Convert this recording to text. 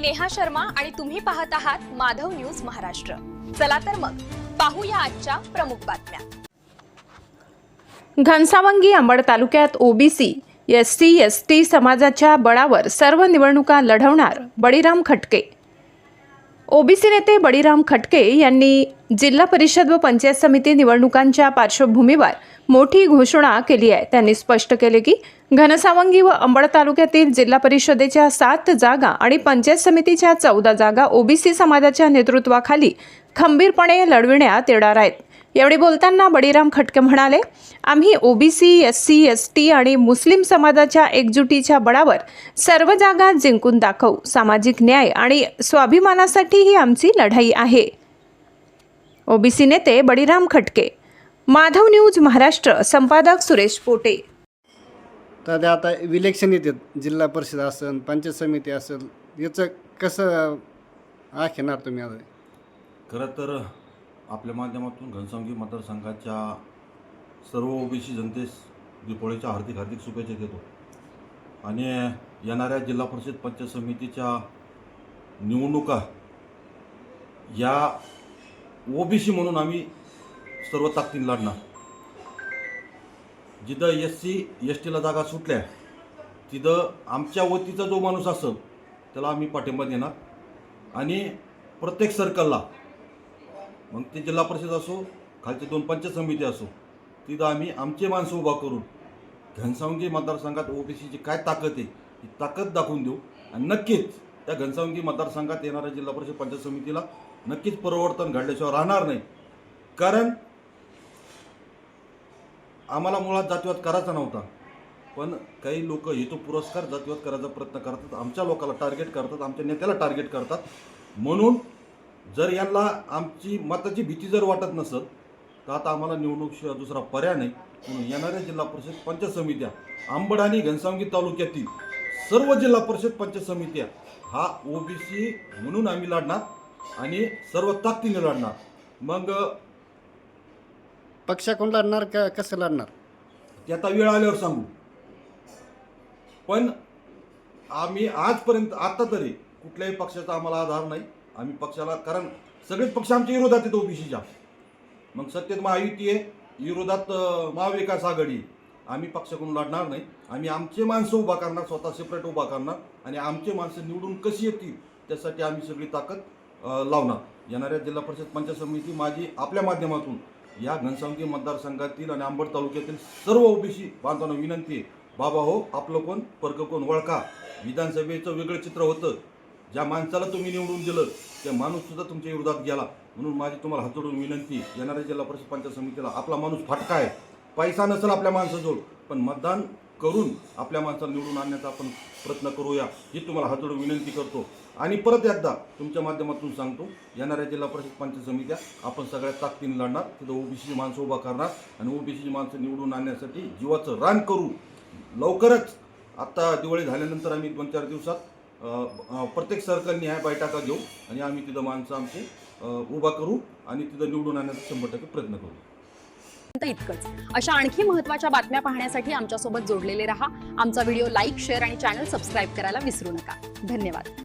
मी नेहा शर्मा आणि तुम्ही पाहत आहात माधव न्यूज महाराष्ट्र. चला तर मग पाहूया आजच्या प्रमुख बातम्या. घनसावंगी अंबड तालुक्यात OBC S C S T समाजाच्या बळावर सर्व निवडणुका लढवणार बळीराम खटके. ओबीसी नेते बळीराम खटके यांनी जिल्हा परिषद व पंचायत समिती निवडणुकांच्या पार्श्वभूमीवर मोठी घोषणा केली आहे. त्यांनी स्पष्ट केले की घनसावंगी व अंबड तालुक्यातील जिल्हा परिषदेच्या सात जागा आणि पंचायत समितीच्या चौदा जागा ओबीसी समाजाच्या नेतृत्वाखाली खंबीरपणे लढविण्यात येणार आहेत. यावेळी बोलताना बळीराम खटके म्हणाले आम्ही OBC S C S T आणि मुस्लिम समाजाच्या एकजुटीच्या बळावर सर्व जागा जिंकून दाखवू सामाजिक न्याय आणि स्वाभिमानासाठी ही आमची लढाई आहे. ओबीसी नेते बळीराम खटके माधव न्यूज महाराष्ट्र संपादक सुरेश पोटे. तर आता इलेक्शन येतात जिल्हा परिषद असेल पंचायत समिती असेल याचं कसं आखेणार तुम्ही आता? खरं तर आपल्या माध्यमातून घनसावंगी मतदारसंघाच्या सर्व ओबीसी जनतेस दिपोळीच्या हार्दिक हार्दिक शुभेच्छा देतो. आणि येणाऱ्या जिल्हा परिषद पंचायत समितीच्या निवडणुका या ओबीसी म्हणून आम्ही सर्व ताकदीने लढणार. जिथं एस सी एस टीला जागा सुटल्या तिथं आमच्या वतीचा जो माणूस असेल त्याला आम्ही पाठिंबा देणार. आणि प्रत्येक सर्कलला मग ते जिल्हा परिषद असो खालचे दोन पंचायत समिती असो तिथं आम्ही आमचे माणसं उभा करून घनसावंगी मतदारसंघात ओबीसीची काय ताकद आहे ही ताकद दाखवून देऊ. आणि नक्कीच त्या घनसावंगी मतदारसंघात येणाऱ्या जिल्हा परिषद पंचायत समितीला नक्कीच परिवर्तन घडल्याशिवाय राहणार नाही. कारण आम्हाला मुळात जातीवाद करायचा नव्हता. पण काही लोक हेतू पुरस्कार जातीवाद करायचा प्रयत्न करतात आमच्या लोकाला टार्गेट करतात आमच्या नेत्याला टार्गेट करतात. म्हणून जर यांना आमची मताची भीती जर वाटत नसत तर आता आम्हाला निवडणूकशिवाय दुसरा पर्याय नाही. म्हणून येणाऱ्या जिल्हा परिषद पंचायत समित्या आंबड आणि घनसावंगी तालुक्यातील सर्व जिल्हा परिषद पंचायत समित्या हा ओबीसी म्हणून आम्ही लढणार आणि सर्व ताकदीने लढणार. मग पक्षाकडून लढणार का कसं लढणार? ते आता वेळ आल्यावर सांगू. पण आम्ही आजपर्यंत आता तरी कुठल्याही पक्षाचा आम्हाला आधार नाही. आम्ही पक्षाला कारण सगळेच पक्ष आमच्या विरोधात आहेत ओबीसीच्या मग सत्तेत महायुती आहे. विरोधात महाविकास आघाडी. आम्ही पक्षाकडून लढणार नाही. आम्ही आमचे माणसं उभा करणार स्वतः सेपरेट उभा करणार. आणि आमचे माणसं निवडून कशी येतील त्यासाठी आम्ही सगळी ताकद लावणार. येणाऱ्या जिल्हा परिषद पंचायत समिती माझी आपल्या माध्यमातून या घनसावंगी मतदारसंघातील आणि अंबड तालुक्यातील सर्व ओबीसी बांधवांना विनंती आहे. बाबा हो आपलं कोण? पर्क कोण? वळखा विधानसभेचं वेगळं चित्र होतं. ज्या माणसाला तुम्ही निवडून दिलं त्या माणूससुद्धा तुमच्या विरोधात गेला. म्हणून माझी तुम्हाला हात जोडून विनंती येणाऱ्या जिल्हा परिषद पंचायत समितीला आपला माणूस फाटका आहे. पैसा नसेल आपल्या माणसाजवळ पण मतदान करून आपल्या माणसाला निवडून आणण्याचा आपण प्रयत्न करूया ही तुम्हाला हात जोडून विनंती करतो. आणि परत एकदा तुमच्या माध्यमातून सांगतो येणाऱ्या जिल्हा परिषद पंचायत समित्या आपण सगळ्या ताकदीने लढणार. तिथं ओबीसीची माणसं उभा करणार आणि ओबीसीची माणसं निवडून आणण्यासाठी जीवाचं रान करू. लवकरच आत्ता दिवाळी झाल्यानंतर आम्ही दोन चार दिवसात प्रत्येक सर्कलनी ह्या बैठका घेऊ आणि आम्ही तिथं माणसं आमची उभा करू आणि तिथं निवडून आणण्याचा शंभर टक्के प्रयत्न करू. इतकंच. अशा आणखी महत्त्वाच्या बातम्या पाहण्यासाठी आमच्यासोबत जोडलेले रहा. आमचा व्हिडिओ लाईक शेअर आणि चॅनल सबस्क्राईब करायला विसरू नका. धन्यवाद.